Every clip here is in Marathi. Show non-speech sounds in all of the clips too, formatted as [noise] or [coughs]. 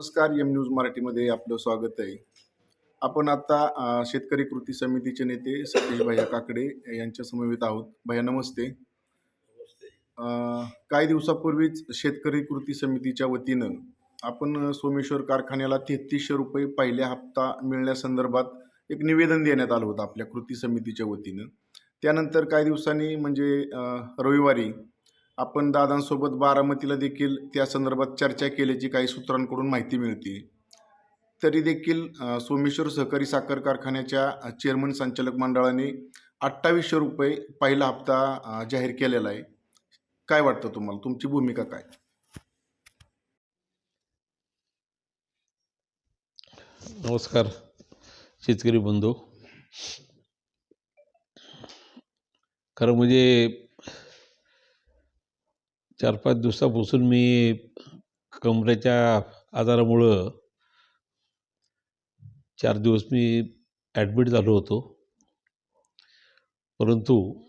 नमस्कार एम न्यूज मराठीमध्ये आपलं स्वागत आहे. आपण आता शेतकरी कृती समितीचे नेते सतीश भैया काकडे यांच्या समवेत आहोत. भैया नमस्ते. काही दिवसापूर्वीच शेतकरी कृती समितीच्या वतीनं आपण सोमेश्वर कारखान्याला तेहतीसशे रुपये पहिल्या हप्ता मिळण्यासंदर्भात एक निवेदन देण्यात आलं होतं आपल्या कृती समितीच्या वतीनं. त्यानंतर काही दिवसांनी म्हणजे रविवारी आपण दादांसोबत बारामतीला देखील त्या संदर्भात चर्चा केल्याची काही सूत्रांकडून माहिती मिळते. तरी देखील सोमेश्वर सहकारी साखर कारखान्याच्या चेअरमन संचालक मंडळाने अठ्ठावीसशे रुपये पहिला हप्ता जाहीर केलेला आहे. काय वाटतं तुम्हाला? तुमची भूमिका काय? नमस्कार शेतकरी बंधू. खरं म्हणजे चार पाच दिवसापासून मी कमरेच्या आजारामुळं चार दिवस मी ॲडमिट झालो होतो. परंतु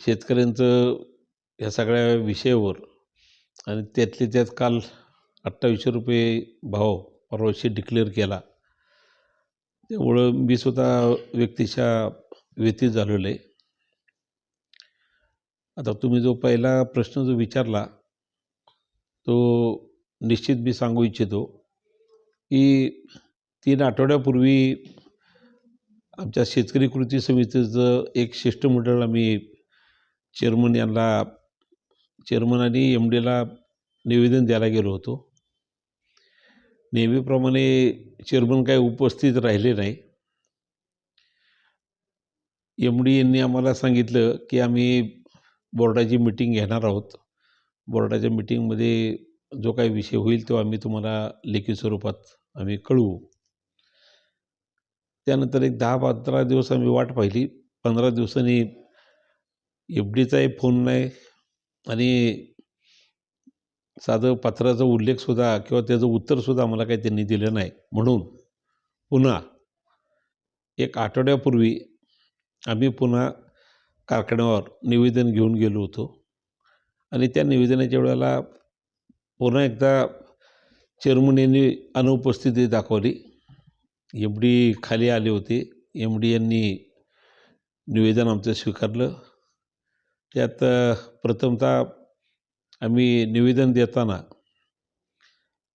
शेतकऱ्यांचं ह्या सगळ्या विषयावर आणि त्यातले त्यात काल अठ्ठावीसशे रुपये भाव परवाशी डिक्लेअर केला. त्यामुळं मी स्वतः व्यक्तिशः व्यतीत झालेलो आहे. आता तुम्ही जो पहिला प्रश्न जो विचारला तो निश्चित मी सांगू इच्छितो की तीन आठवड्यापूर्वी आमच्या शेतकरी कृती समितीचं एक शिष्टमंडळ आम्ही चेअरमन यांना चेअरमन आणि एम डीला निवेदन द्यायला गेलो होतो. नेहमीप्रमाणे चेअरमन काही उपस्थित राहिले नाही. एम डी यांनी आम्हाला सांगितलं की आम्ही बोर्डाची मिटिंग घेणार आहोत. बोर्डाच्या मिटिंगमध्ये जो काही विषय होईल तो आम्ही तुम्हाला लेखी स्वरूपात आम्ही कळवू. त्यानंतर एक दहा पंधरा दिवस आम्ही वाट पाहिली. पंधरा दिवसांनी एफ डीचाही फोन नाही आणि साधं पत्राचा उल्लेखसुद्धा किंवा त्याचं उत्तरसुद्धा आम्हाला काही त्यांनी दिलं नाही. म्हणून पुन्हा एक आठवड्यापूर्वी आम्ही पुन्हा कारखान्यावर निवेदन घेऊन गेलो होतो. आणि त्या निवेदनाच्या वेळेला पुन्हा एकदा चेअरमन यांनी अनुपस्थिती दाखवली. एम डी खाली आले होते. एम डी यांनी निवेदन आमचं स्वीकारलं. त्यात प्रथमतः आम्ही निवेदन देताना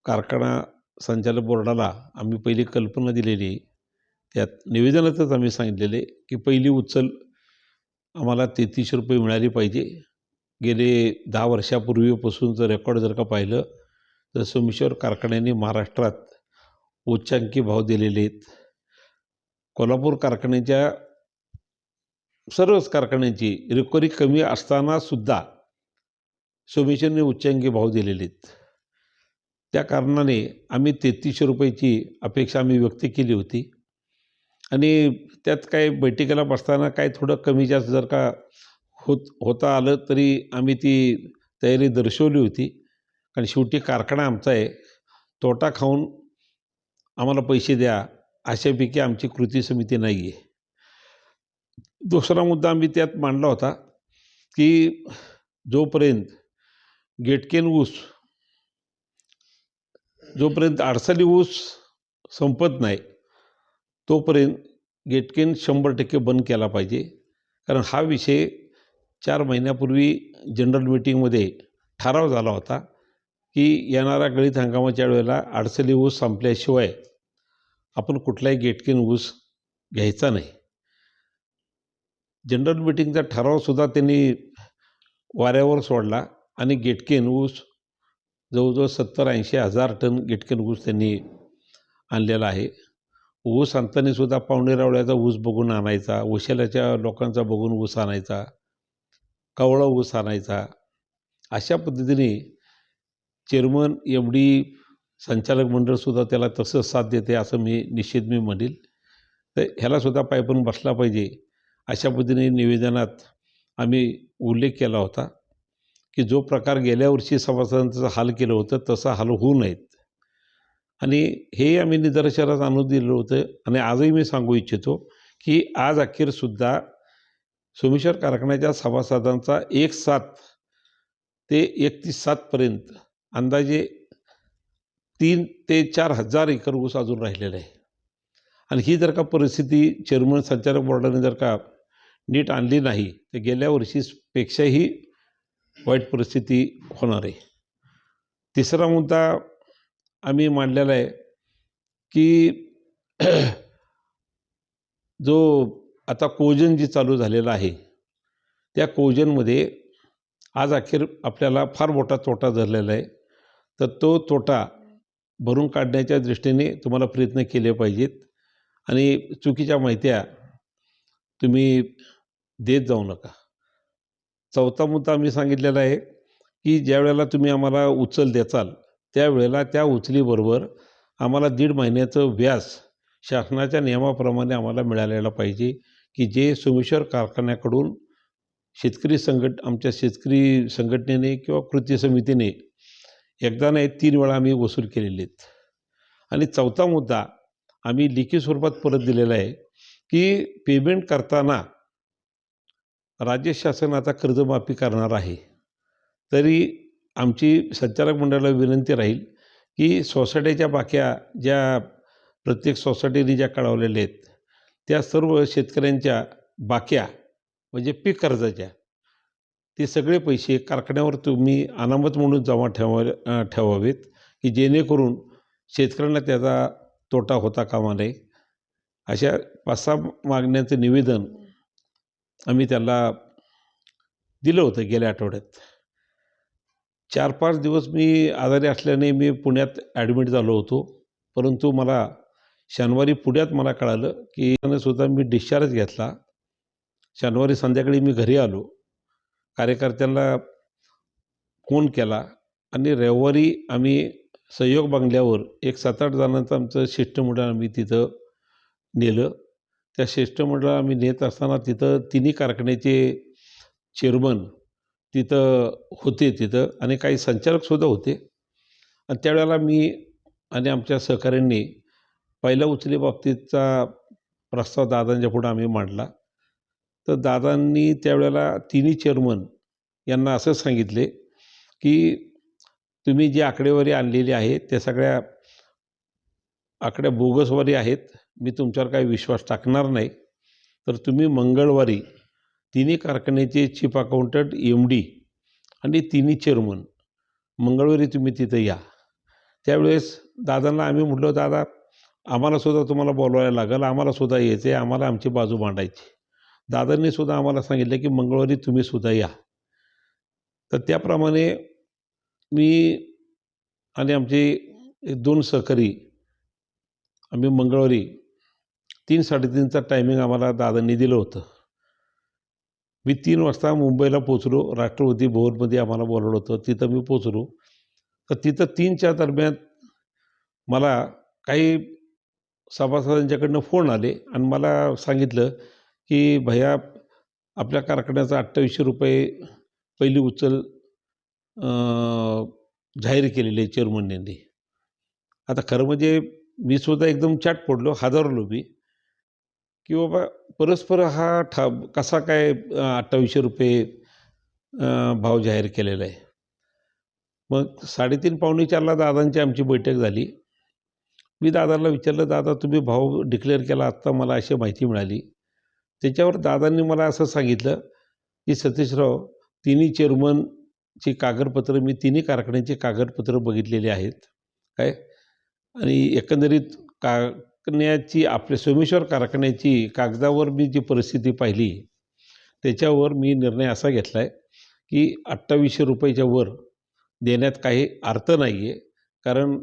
कारखाना संचालक बोर्डाला आम्ही पहिली कल्पना दिलेली. त्यात निवेदनातच आम्ही सांगितलेले की पहिली उचल आम्हाला तेहतीस रुपये मिळाली पाहिजे. गेले दहा वर्षापूर्वीपासूनचं रेकॉर्ड जर का पाहिलं तर सोमेश्वर कारखान्याने महाराष्ट्रात उच्चांकी भाव दिलेले आहेत. कोल्हापूर कारखान्याच्या सर्वच कारखान्यांची रिकव्हरी कमी असतानासुद्धा सोमेश्वरने उच्चांकी भाव दिलेले आहेत. त्या कारणाने आम्ही तेहतीसशे रुपयाची अपेक्षा आम्ही व्यक्त केली होती. आणि त्यात काय बैठकीला बसताना काय थोडं कमी जास्त जर का होत होता आलं तरी आम्ही ती तयारी दर्शवली होती. कारण शेवटी कारखाना आमचा आहे. तोटा खाऊन आम्हाला पैसे द्या अशापैकी आमची कृती समिती नाही आहे दुसरा मुद्दा आम्ही त्यात मांडला होता की जोपर्यंत गेटकेन ऊस जोपर्यंत आडसाली ऊस संपत नाही तोपर्यंत गेटकेन शंभर टक्के बंद केला पाहिजे. कारण हा विषय चार महिन्यापूर्वी जनरल मीटिंगमध्ये ठराव झाला होता की येणाऱ्या गळीत हंगामाच्या वेळेला अडचणी ऊस संपल्याशिवाय आपण कुठलाही गेटकेन ऊस घ्यायचा नाही. जनरल मिटिंगचा ठरावसुद्धा त्यांनी वाऱ्यावर सोडला आणि गेटकेन ऊस जवळजवळ सत्तर ऐंशी हजार टन गेटकेन ऊस त्यांनी आणलेला आहे. ऊस आणताना सुद्धा पावणेरावळ्याचा ऊस बघून आणायचा उशाल्याच्या लोकांचा बघून ऊस आणायचा कवळा ऊस आणायचा. अशा पद्धतीने चेअरमन एम डी संचालक मंडळसुद्धा त्याला तसंच साथ देते असं मी निश्चित मी म्हणेल. तर ह्यालासुद्धा पायपण बसला पाहिजे. अशा पद्धतीने निवेदनात आम्ही उल्लेख केला होता की जो प्रकार गेल्या वर्षी सभासदांचा हाल केलं होतं तसा हाल होऊ नयेत. आणि हे आम्ही निदर्शनात आणून दिलं होतं. आणि आजही मी सांगू इच्छितो की आज अखेरसुद्धा सोमेश्वर कारखान्याच्या सभासदांचा एक सात ते एकतीस सातपर्यंत अंदाजे तीन ते चार हजार एकर ऊस अजून राहिलेला आहे. आणि ही जर का परिस्थिती चेअरमन संचालक बोर्डाने जर का नीट आणली नाही तर गेल्या वर्षीपेक्षाही वाईट परिस्थिती होणार आहे. तिसरा मुद्दा आम्ही मांडलेला आहे की [clears throat] जो आता कोजन जी चालू झालेला आहे त्या कोजनमध्ये आज अखेर आपल्याला फार मोठा तोटा धरलेला आहे. तर तो तोटा भरून काढण्याच्या दृष्टीने तुम्हाला प्रयत्न केले पाहिजेत. आणि चुकीच्या माहित्या तुम्ही देत जाऊ नका. चौथा मुद्दा आम्ही सांगितलेला आहे की ज्या वेळेला तुम्ही आम्हाला उचल द्याचाल त्यावेळेला त्या उचलीबरोबर आम्हाला दीड महिन्याचं व्याज शासनाच्या नियमाप्रमाणे आम्हाला मिळालेला पाहिजे की जे सोमेश्वर कारखान्याकडून शेतकरी संघट आमच्या शेतकरी संघटनेने किंवा कृती समितीने एकदा नाही तीन वेळा आम्ही वसूल केलेले आहेत. आणि चौथा मुद्दा आम्ही लिखी स्वरूपात परत दिलेला आहे की पेमेंट करताना राज्य शासन आता कर्जमाफी करणार आहे. तरी आमची संचालक मंडळाला विनंती राहील की सोसायटीच्या बाक्या ज्या प्रत्येक सोसायटीने ज्या कळवलेल्या आहेत त्या सर्व शेतकऱ्यांच्या बाक्या म्हणजे पीक कर्जाच्या ते सगळे पैसे कारखान्यावर तुम्ही अनामत म्हणून जमा ठेवा ठेवावेत की जेणेकरून शेतकऱ्यांना त्याचा तोटा होता कामा नये. अशा पाच सहा मागण्याचं निवेदन आम्ही त्याला दिलं होतं गेल्या आठवड्यात. चार पाच दिवस मी आजारी असल्याने मी पुण्यात ॲडमिट झालो होतो. परंतु मला शनिवारी पुण्यात मला कळालं की त्यानं सुद्धा मी डिस्चार्ज घेतला. शनिवारी संध्याकाळी मी घरी आलो. कार्यकर्त्यांना फोन केला आणि रविवारी आम्ही सहयोग बंगल्यावर एक सात आठ जणांचं आमचं शिष्टमंडळ आम्ही तिथं नेलं. त्या शिष्टमंडळ आम्ही नेत असताना तिथं तिन्ही कारखान्याचे चेअरमन तिथं होते तिथं आणि काही संचालकसुद्धा होते. आणि त्यावेळेला मी आणि आमच्या सहकाऱ्यांनी पहिल्या उचली बाबतीतचा प्रस्ताव दादांच्या पुढं आम्ही मांडला. तर दादांनी त्यावेळेला तिन्ही चेअरमन यांना असं सांगितले की तुम्ही जी आकडेवारी आणलेली आहे त्या सगळ्या आकड्या बोगसवारी आहेत. मी तुमच्यावर काही विश्वास टाकणार नाही. तर तुम्ही मंगळवारी तिन्ही कारखान्याचे चीफ अकाउंटंट एम डी आणि तिन्ही चेअरमन मंगळवारी तुम्ही तिथं या. त्यावेळेस दादांना आम्ही म्हटलं दादा आम्हालासुद्धा तुम्हाला बोलवायला लागेल. आम्हालासुद्धा यायचं आहे आम्हाला आमची बाजू मांडायची. दादांनी सुद्धा आम्हाला सांगितलं की मंगळवारी तुम्ही सुद्धा या. तर त्याप्रमाणे मी आणि आमचे दोन सहकारी आम्ही मंगळवारी तीन साडेतीनचा टायमिंग आम्हाला दादांनी दिलं होतं. मी तीन वाजता मुंबईला पोचलो राष्ट्रपती भवनमध्ये आम्हाला बोलवलं होतं. तिथं मी पोचलो तर तिथं तीनच्या दरम्यान मला काही सभासदांच्याकडनं फोन आले आणि मला सांगितलं की भैया आपल्या कारखान्याचा अठ्ठावीसशे रुपये पहिली उचल जाहीर केलेली आहे चेअरमन यांनी आता खरं म्हणजे मी सुद्धा एकदम चाट पडलो हादरलो मी. की बाबा परस्पर हा ठा कसा काय अठ्ठावीसशे रुपये भाव जाहीर केलेला आहे? मग साडेतीन पावणे चारला दादांची आमची बैठक झाली. मी दादाला विचारलं दादा तुम्ही भाव डिक्लेअर केला आत्ता मला अशी माहिती मिळाली. त्याच्यावर दादांनी मला असं सांगितलं की सतीशराव तिन्ही चेअरमनची कागदपत्रं मी तिन्ही कारखान्याची कागदपत्रं बघितलेली आहेत. काय? आणि एकंदरीत का कारखान्याची आपल्या सोमेश्वर कारखान्याची कागदावर मी जी परिस्थिती पाहिली त्याच्यावर मी निर्णय असा घेतला आहे की अठ्ठावीसशे रुपयाच्या वर देण्यात काही अर्थ नाही आहे कारण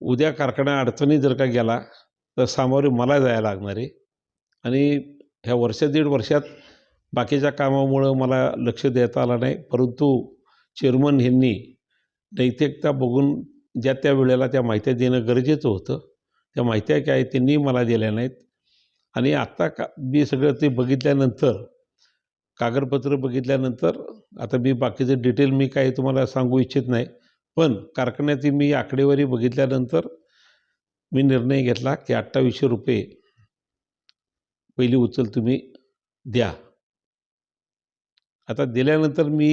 उद्या कारखाना अडचणी जर का गेला तर सामोरे मला जायला लागणार आहे. आणि ह्या वर्ष दीड वर्षात बाकीच्या कामामुळं मला लक्ष देता आलं नाही. परंतु चेअरमन ह्यांनी नैतिकता बघून ज्या त्या वेळेला त्या माहित्या देणं गरजेचं होतं. त्या माहित्या काय त्यांनी मला दिल्या नाहीत. आणि आत्ता का मी सगळं ते बघितल्यानंतर कागदपत्र बघितल्यानंतर आता मी बाकीचं डिटेल मी काही तुम्हाला सांगू इच्छित नाही. पण कारखान्याची मी आकडेवारी बघितल्यानंतर मी निर्णय घेतला की अठ्ठावीसशे रुपये पहिली उचल तुम्ही द्या. आता दिल्यानंतर मी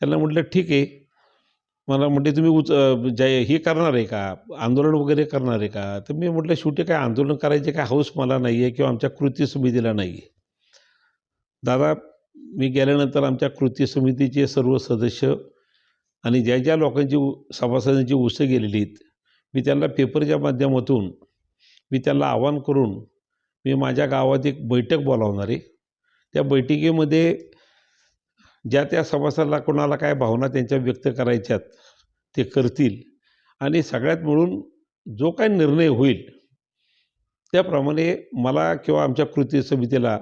त्यांना म्हटलं ठीक आहे. मला म्हटले तुम्ही उच जय हे करणार आहे का? आंदोलन वगैरे करणार आहे का? तर मी म्हटलं शेवटी काय आंदोलन करायचे काय हौस मला नाही आहे किंवा आमच्या कृती समितीला नाही आहे. दादा मी गेल्यानंतर आमच्या कृती समितीचे सर्व सदस्य आणि ज्या ज्या लोकांची उ- सभासदांची उसं गेलेली आहेत मी त्यांना पेपरच्या माध्यमातून मी त्यांना आवाहन करून मी माझ्या गावात एक बैठक बोलावणार आहे. त्या बैठकीमध्ये ज्या त्या सभासदाला कोणाला काय भावना त्यांच्या व्यक्त करायच्यात ते करतील. आणि सगळ्यात मिळून जो काय निर्णय होईल त्याप्रमाणे मला किंवा आमच्या कृती समितीला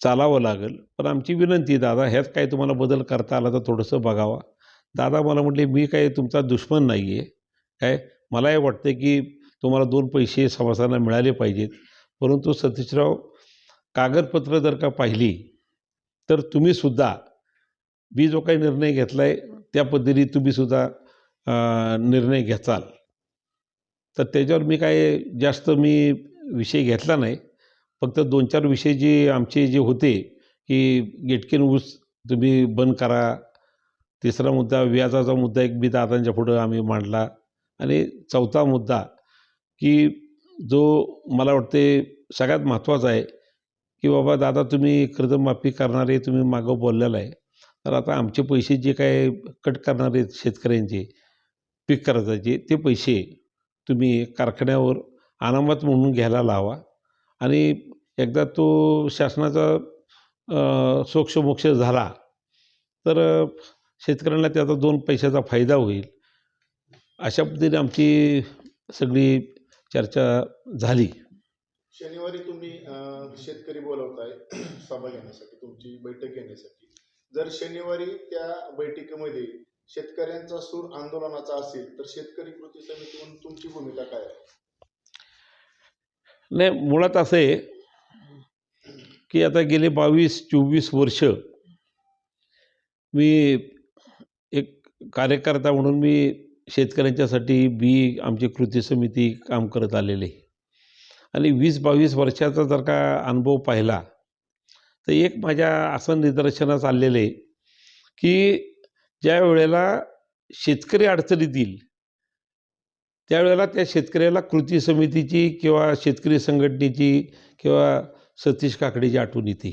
चालावं लागेल. पण आमची विनंती दादा ह्यात काय तुम्हाला बदल करता आला तर थोडंसं बघावा. दादा मला म्हटले मी काय तुमचा दुश्मन नाही आहे काय? मलाही वाटतं की तुम्हाला दोन पैसे सभासदांना मिळाले पाहिजेत. परंतु सतीशराव कागदपत्र जर का पाहिली तर तुम्हीसुद्धा मी जो काही निर्णय घेतला आहे त्या पद्धतीने तुम्हीसुद्धा निर्णय घेचाल तर त्याच्यावर मी काय जास्त मी विषय घेतला नाही. फक्त दोन चार विषय जे आमचे जे होते की गेटकेन ऊस तुम्ही बंद करा. तिसरा मुद्दा व्याजाचा मुद्दा एक बी दादांच्या पुढं आम्ही मांडला. आणि चौथा मुद्दा की जो मला वाटते सगळ्यात महत्त्वाचा आहे की बाबा दादा तुम्ही कर्जमाफी करणारे तुम्ही मागं बोललेलं आहे. तर आता आमचे पैसे जे काय कट करणारे आहेत शेतकऱ्यांचे पीक कर्जाचे ते पैसे तुम्ही कारखान्यावर अनामत म्हणून घ्यायला लावा. आणि एकदा तो शासनाचा सोक्षमोक्ष झाला तर शेतकऱ्यांना त्याचा दोन पैशाचा फायदा होईल. अशा पद्धतीने आमची सगळी चर्चा झाली. शनिवारी तुम्ही शेतकरी बोलवताय [clears throat] सभा घेण्यासाठी तुमची बैठक घेण्यासाठी. जर शनिवारी त्या बैठकीमध्ये शेतकऱ्यांचा सूर आंदोलनाचा असेल तर शेतकरी कृती समिती म्हणून तुमची भूमिका काय आहे? नाही मुळात असं आहे की आता गेले बावीस चोवीस वर्ष मी एक कार्यकर्ता म्हणून मी शेतकऱ्यांच्यासाठी बी आमची कृती समिती काम करत आलेले आणि वीस बावीस वर्षाचा जर का अनुभव पाहिला तर एक माझ्या असं निदर्शनास आलेलं आहे की ज्या वेळेला शेतकरी अडचणीत येईल त्यावेळेला त्या शेतकऱ्याला कृती समितीची किंवा शेतकरी संघटनेची किंवा सतीश काकडेची आठवण येते.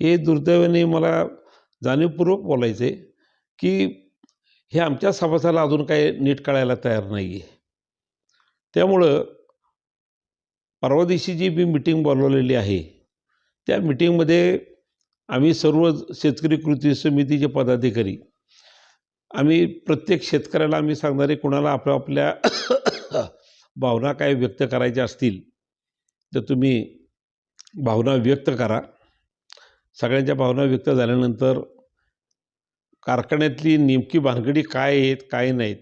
की दुर्दैवाने मला जाणीवपूर्वक बोलायचं आहे की हे आमच्या समाजाला अजून काही नीट कळायला तयार नाही आहे. त्यामुळं परवा दिवशी जी मी मिटिंग बोलवलेली आहे. त्या मिटिंगमध्ये आम्ही सर्व शेतकरी कृती समितीचे पदाधिकारी आम्ही प्रत्येक शेतकऱ्याला आम्ही सांगणारे कुणाला आपल्या आपल्या [coughs] भावना काय व्यक्त करायच्या असतील तर तुम्ही भावना व्यक्त करा. सगळ्यांच्या भावना व्यक्त झाल्यानंतर कारखान्यातली नेमकी भानगडी काय आहेत काय नाहीत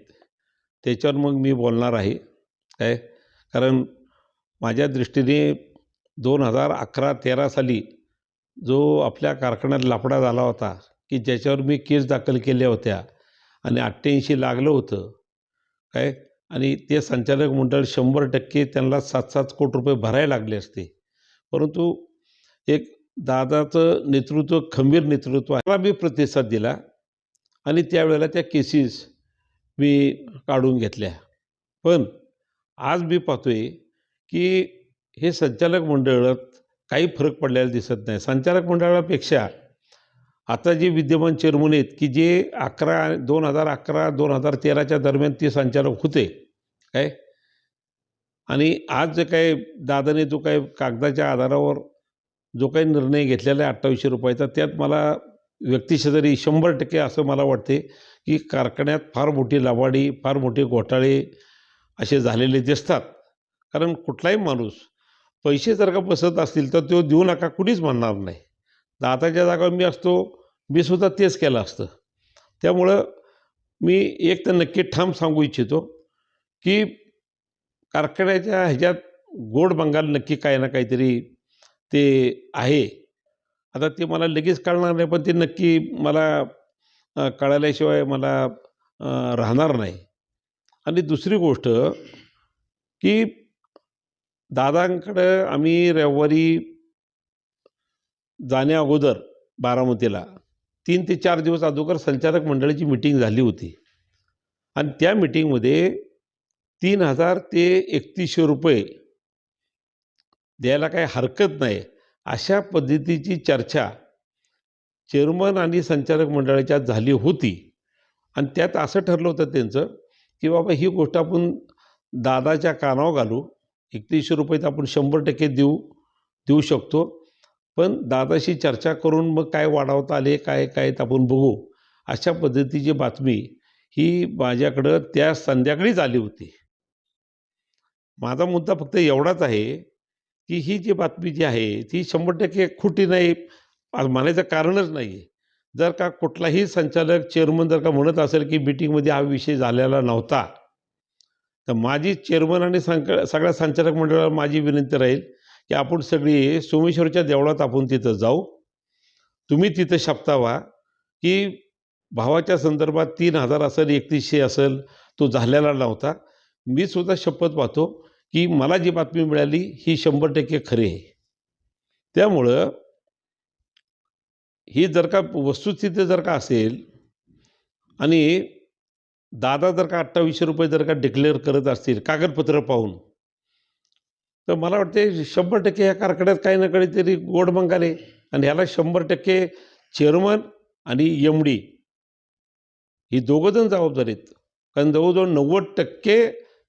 त्याच्यावर मग मी बोलणार आहे. काय? कारण माझ्या दृष्टीने दोन हजार अकरा तेरा साली जो आपल्या कारखान्यात लापडा झाला होता की ज्याच्यावर मी केस दाखल केल्या होत्या आणि अठ्ठ्याऐंशी लागलं होतं काय? आणि ते संचालक मंडळ शंभर टक्के त्यांना सात सात कोटी रुपये भरायला लागले असते. परंतु एक दादाचं नेतृत्व खंबीर नेतृत्व मला मी प्रतिसाद दिला आणि त्यावेळेला त्या केसेस मी काढून घेतल्या. पण आज मी पाहतोय की हे संचालक मंडळात काही फरक पडलेला दिसत नाही. संचालक मंडळापेक्षा आता जे विद्यमान चेअरमन आहेत की जे अकरा दोन हजार अकरा दोन हजार तेराच्या दरम्यान ते संचालक होते काय? आणि आज जे काही दादाने जो काय कागदाच्या आधारावर जो काही निर्णय घेतलेला आहे अठ्ठावीसशे रुपयाचा त्यात मला व्यक्तिशेजारी शंभर टक्के असं मला वाटते की कारखान्यात फार मोठी लवाडी फार मोठे घोटाळे असे झालेले दिसतात. कारण कुठलाही माणूस पैसे जर का बसत असतील तर तो देऊ नका कुणीच म्हणणार नाही. दादाच्या जागा मी असतो मी सुद्धा तेच केलं असतं. त्यामुळं मी एक तर नक्की ठाम सांगू इच्छितो की कारखान्याच्या ह्याच्यात गोड बंगाल नक्की काही ना काहीतरी ते आहे. आता ते मला लगेच कळणार नाही पण ते नक्की मला कळाल्याशिवाय मला राहणार नाही. आणि दुसरी गोष्ट की दादांकडं आम्ही रविवारी जाण्या अगोदर बारामतीला तीन ते चार दिवस अगोदर संचालक मंडळाची मिटिंग झाली होती. आणि त्या मिटिंगमध्ये तीन हजार ते एकतीसशे रुपये द्यायला काही हरकत नाही अशा पद्धतीची चर्चा चेअरमन आणि संचालक मंडळाच्या झाली होती. आणि त्यात असं ठरलं होतं त्यांचं की बाबा ही गोष्ट आपण दादाच्या कानावर घालू. एकतीसशे रुपये तर आपण शंभर टक्के देऊ देऊ शकतो. पण दादाशी चर्चा करून मग काय वाढवता आले काय काय ते आपण बघू. अशा पद्धतीची बातमी ही माझ्याकडं त्या संध्याकाळीच आली होती. माझा मुद्दा फक्त एवढाच आहे की ही जी बातमी जी आहे ती शंभर टक्के खोटी नाही म्हणायचं कारणच नाही जर का कुठलाही संचालक चेअरमन जर का म्हणत असेल की मिटिंगमध्ये हा विषय झालेला नव्हता तर माझी चेअरमन आणि संक सगळ्या संचालक मंडळाला माझी विनंती राहील की आपण सगळी सोमेश्वरच्या देवळात आपण तिथं जाऊ. तुम्ही तिथं शपथा व्हा की भावाच्या संदर्भात तीन हजार असेल एकतीसशे असेल तो झालेला नव्हता. मी सुद्धा शपथ पाहतो की मला जी बातमी मिळाली ही शंभर टक्के खरी आहे. त्यामुळं ही जर का वस्तुस्थिती जर का असेल आणि दादा जर का अठ्ठावीसशे रुपये जर का डिक्लेअर करत असतील कागदपत्र पाहून तर मला वाटते शंभर टक्के ह्या कारखान्यात काही ना काहीतरी गोड मंगाले आणि ह्याला शंभर टक्के चेअरमन आणि एम डी ही दोघंजण जबाबदार आहेत. कारण जवळजवळ नव्वद टक्के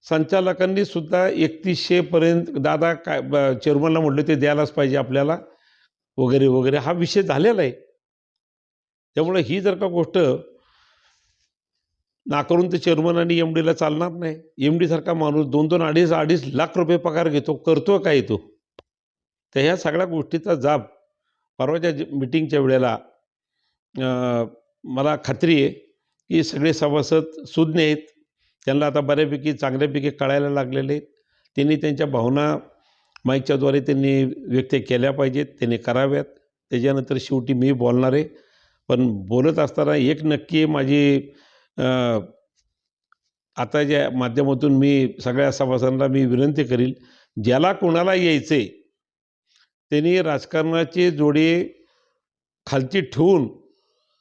संचालकांनी सुद्धा एकतीसशेपर्यंत दादा काय ब- चेअरमनला म्हटलं ते द्यायलाच पाहिजे आपल्याला वगैरे वगैरे हा विषय झालेला आहे. त्यामुळे ही जर का गोष्ट नाकारून ते चेअरमन आणि एम डीला चालणार नाही. एम डीसारखा माणूस दोन दोन अडीच अडीच लाख रुपये पगार घेतो करतो काय तो? तर ह्या सगळ्या गोष्टीचा जाब परवाच्या मिटिंगच्या वेळेला मला खात्री आहे की सगळे सभासद सुज्ञ आहेत. त्यांना आता बऱ्यापैकी चांगल्यापैकी कळायला लागलेले आहेत. त्यांनी त्यांच्या भावना माईकच्याद्वारे त्यांनी व्यक्त केल्या पाहिजेत त्यांनी कराव्यात. त्याच्यानंतर शेवटी मी बोलणार आहे. पण बोलत असताना एक नक्की माझी आता ज्या माध्यमातून मी सगळ्या सभासदांना मी विनंती करील ज्याला कोणाला यायचे त्यांनी राजकारणाचे जोडे खालची ठेवून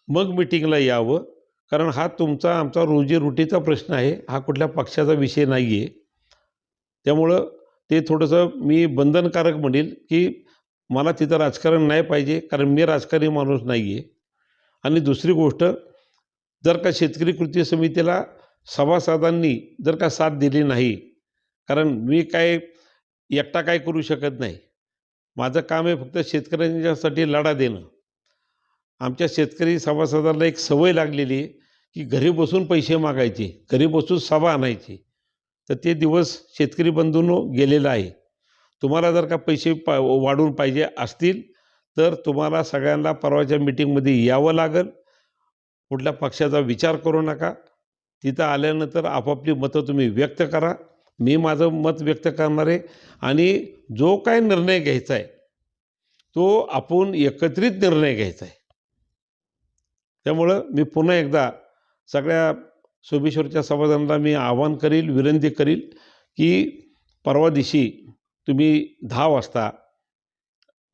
मग मिटिंगला यावं. कारण हा तुमचा आमचा रोजीरोटीचा प्रश्न आहे हा कुठल्या पक्षाचा विषय नाही आहे त्यामुळं ते थोडंसं मी बंधनकारक म्हणेल की मला तिथं राजकारण नाही पाहिजे कारण मी राजकारणी माणूस नाही आहे आणि दुसरी गोष्ट जर का शेतकरी कृती समितीला सभासदांनी जर का साथ दिली नाही कारण मी काय एकटा काय करू शकत नाही. माझं काम आहे फक्त शेतकऱ्यांच्यासाठी लढा देणं. आमच्या शेतकरी सभासदांना एक सवय लागलेली आहे की घरी बसून पैसे मागायचे घरी बसून सभा आणायची. तर ते दिवस शेतकरी बंधूंनो गेलेला आहे. तुम्हाला जर का पैसे पा वाढून पाहिजे असतील तर तुम्हाला सगळ्यांना परवाच्या मिटिंगमध्ये यावं लागेल. कुठल्या पक्षाचा विचार करू नका. तिथं आल्यानंतर आपापली मतं तुम्ही व्यक्त करा. मी माझं मत व्यक्त करणार आहे आणि जो काय निर्णय घ्यायचा आहे तो आपण एकत्रित निर्णय घ्यायचा आहे. त्यामुळं मी पुन्हा एकदा सगळ्या सोमेश्वरच्या समाजांना मी आवाहन करील विनंती करील की परवा दिवशी तुम्ही दहा वाजता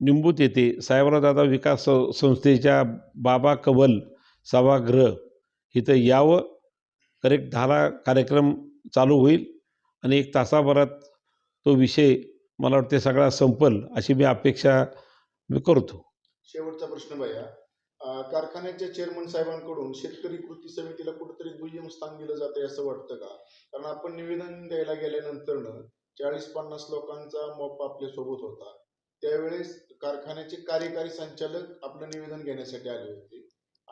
निंबूत येथे साहेबराव दादा विकास संस्थेच्या बाबा कवल सभागृह. इथं यावं करेक्ट दहाला कार्यक्रम चालू होईल आणि एक तासाभरात तो विषय मला वाटते सगळा संपल अशी मी अपेक्षा मी करतो. शेवटचा प्रश्न भैया कारखान्याच्या चेअरमन साहेबांकडून शेतकरी कृती समितीला कुठेतरी दुय्यम स्थान दिलं जाते असं वाटतं का? कारण आपण निवेदन द्यायला गेल्यानंतर चाळीस पन्नास लोकांचा मॉप आपल्यासोबत होता. त्यावेळेस कारखान्याचे कार्यकारी संचालक आपलं निवेदन घेण्यासाठी आले होते.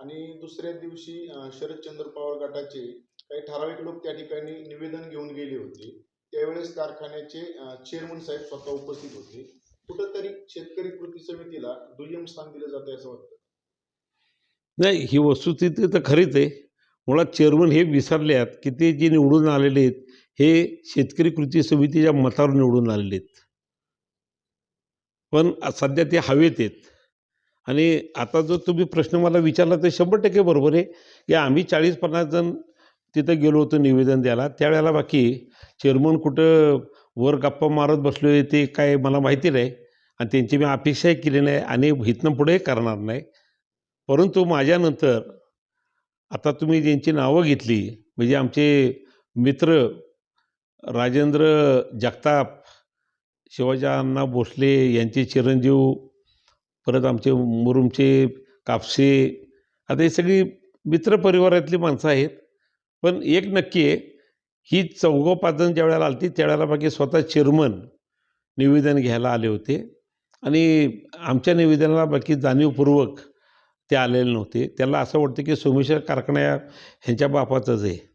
आणि दुसऱ्या दिवशी शरदचंद्र पवार गटाचे काही ठराविक लोक त्या ठिकाणी निवेदन घेऊन गेले होते. त्यावेळेस कारखान्याचे चेअरमन साहेब स्वतः उपस्थित होते. कुठंतरी शेतकरी कृती समितीला दुय्यम स्थान दिलं जातं असं वाटतं. नाही ही वस्तुस्थिती तर खरीच आहे. मुळात चेअरमन हे विसरले आहेत की ते जे निवडून आलेले आहेत हे शेतकरी कृती समितीच्या मतावर निवडून आलेले आहेत. पण सध्या ते हवेत आहेत. आणि आता जो तुम्ही प्रश्न मला विचारला ते शंभर टक्के बरोबर आहे. की आम्ही चाळीस पन्नास जण तिथं गेलो होतो निवेदन द्यायला. त्यावेळेला बाकी चेअरमन कुठं वर गप्पा मारत बसलो आहे ते काय मला माहिती नाही. आणि त्यांची मी अपेक्षाही केली नाही आणि इथनं पुढे करणार नाही. परंतु माझ्यानंतर आता तुम्ही ज्यांची नावं घेतली म्हणजे आमचे मित्र राजेंद्र जगताप शिवाजी अण्णा भोसले यांचे चिरंजीव परत आमचे मुरुमचे कापसे आता ही सगळी मित्रपरिवारातली माणसं आहेत. पण एक नक्की आहे ही चौघं पाच जण ज्या वेळेला आलती त्यावेळेला बाकी स्वतः चेअरमन निवेदन घ्यायला आले होते. आणि आमच्या निवेदनाला बाकी जाणीवपूर्वक ते आलेले नव्हते. त्याला असं वाटतं की सोमेश्वर कारखाना ह्यांच्या बापाचंच आहे.